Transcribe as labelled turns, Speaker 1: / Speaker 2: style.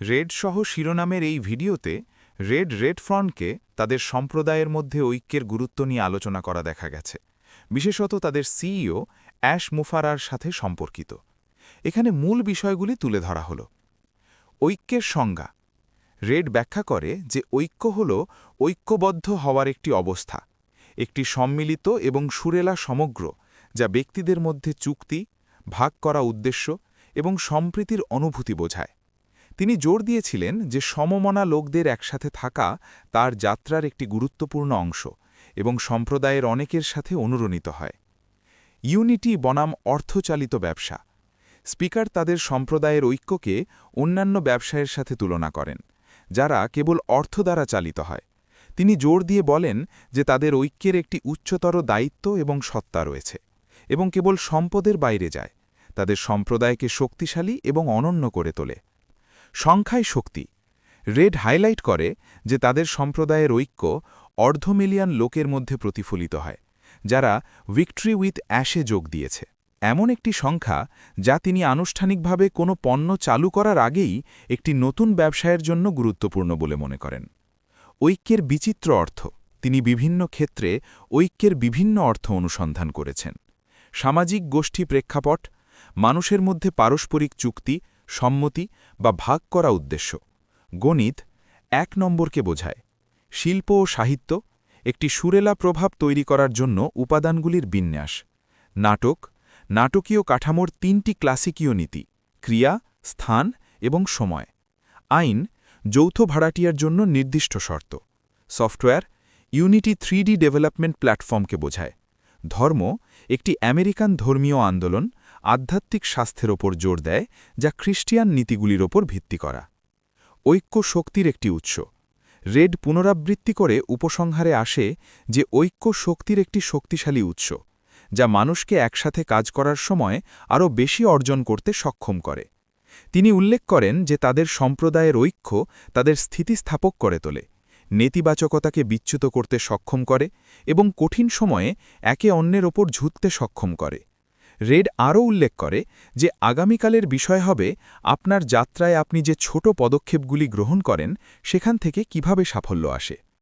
Speaker 1: Red সহ শিরোনামের এই ভিডিওতে রেড রেড ফ্রন্টকে তাদের সম্প্রদায়ের মধ্যে ঐক্যের গুরুত্ব নিয়ে আলোচনা করা দেখা গেছে। বিশেষত তাদের সিইও অ্যাশ মুফারার সাথে সম্পর্কিত। এখানে মূল বিষয়গুলি তুলে ধরা হল। ঐক্যের সংজ্ঞা। রেড ব্যাখ্যা করে যে ঐক্য হল ঐক্যবদ্ধ হওয়ার একটি অবস্থা, একটি সম্মিলিত এবং সুরেলা সমগ্র যা ব্যক্তিদের মধ্যে চুক্তি, ভাগ করা উদ্দেশ্য এবং সম্প্রীতির অনুভূতি বোঝায়। তিনি জোর দিয়েছিলেন যে সমমনা লোকদের একসাথে থাকা তার যাত্রার একটি গুরুত্বপূর্ণ অংশ এবং সম্প্রদায়ের অনেকের সাথে অনুরণিত হয়। ইউনিটি বনাম অর্থচালিত ব্যবসা। স্পিকার তাদের সম্প্রদায়ের ঐক্যকে অন্যান্য ব্যবসায়ের সাথে তুলনা করেন, যারা কেবল অর্থ দ্বারা চালিত হয়। তিনি জোর দিয়ে বলেন যে তাদের ঐক্যের একটি উচ্চতর দায়িত্ব এবং সত্তা রয়েছে এবং কেবল সম্পদের বাইরে যায়। তাদের সম্প্রদায়কে শক্তিশালী এবং অনন্য করে তোলে। সংখ্যায় শক্তি। রেড হাইলাইট করে যে তাদের সম্প্রদায়ের ঐক্য অর্ধ মিলিয়ন লোকের মধ্যে প্রতিফলিত হয়, যারা ভিক্টরি উইথ অ্যাশে যোগ দিয়েছে। এমন একটি সংখ্যা যা তিনি আনুষ্ঠানিকভাবে কোনো পণ্য চালু করার আগেই একটি নতুন ব্যবসায়ের জন্য গুরুত্বপূর্ণ বলে মনে করেন। ঐক্যের বিচিত্র অর্থ। তিনি বিভিন্ন ক্ষেত্রে ঐক্যের বিভিন্ন অর্থ অনুসন্ধান করেছেন। সামাজিক গোষ্ঠী প্রেক্ষাপট, মানুষের মধ্যে পারস্পরিক চুক্তি সম্মতি বা ভাগ করা উদ্দেশ্য। গণিত এক নম্বরকে বোঝায়। শিল্প ও সাহিত্য একটি সুরেলা প্রভাব তৈরি করার জন্য উপাদানগুলির বিন্যাস। নাটক, নাটকীয় কাঠামোর তিনটি ক্লাসিকীয় নীতি, ক্রিয়া, স্থান এবং সময়। আইন, যৌথ ভাড়াটিয়ার জন্য নির্দিষ্ট শর্ত। সফটওয়্যার, ইউনিটি থ্রি ডেভেলপমেন্ট প্ল্যাটফর্মকে বোঝায়। ধর্ম, একটি আমেরিকান ধর্মীয় আন্দোলন আধ্যাত্মিক স্বাস্থ্যের ওপর জোর দেয়, যা খ্রিস্টিয়ান নীতিগুলির ওপর ভিত্তি করা। ঐক্য শক্তির একটি উৎস। রেড পুনরাবৃত্তি করে উপসংহারে আসে যে ঐক্য শক্তির একটি শক্তিশালী উৎস, যা মানুষকে একসাথে কাজ করার সময় আরও বেশি অর্জন করতে সক্ষম করে। তিনি উল্লেখ করেন যে তাদের সম্প্রদায়ের ঐক্য তাদের স্থিতিস্থাপক করে তোলে, নেতিবাচকতাকে বিচ্যুত করতে সক্ষম করে এবং কঠিন সময়ে একে অন্যের ওপর ঝুঁকতে সক্ষম করে। রেড আরও উল্লেখ করে যে আগামীকালের বিষয় হবে আপনার যাত্রায় আপনি যে ছোট পদক্ষেপগুলি গ্রহণ করেন, সেখান থেকে কীভাবে সাফল্য আসে।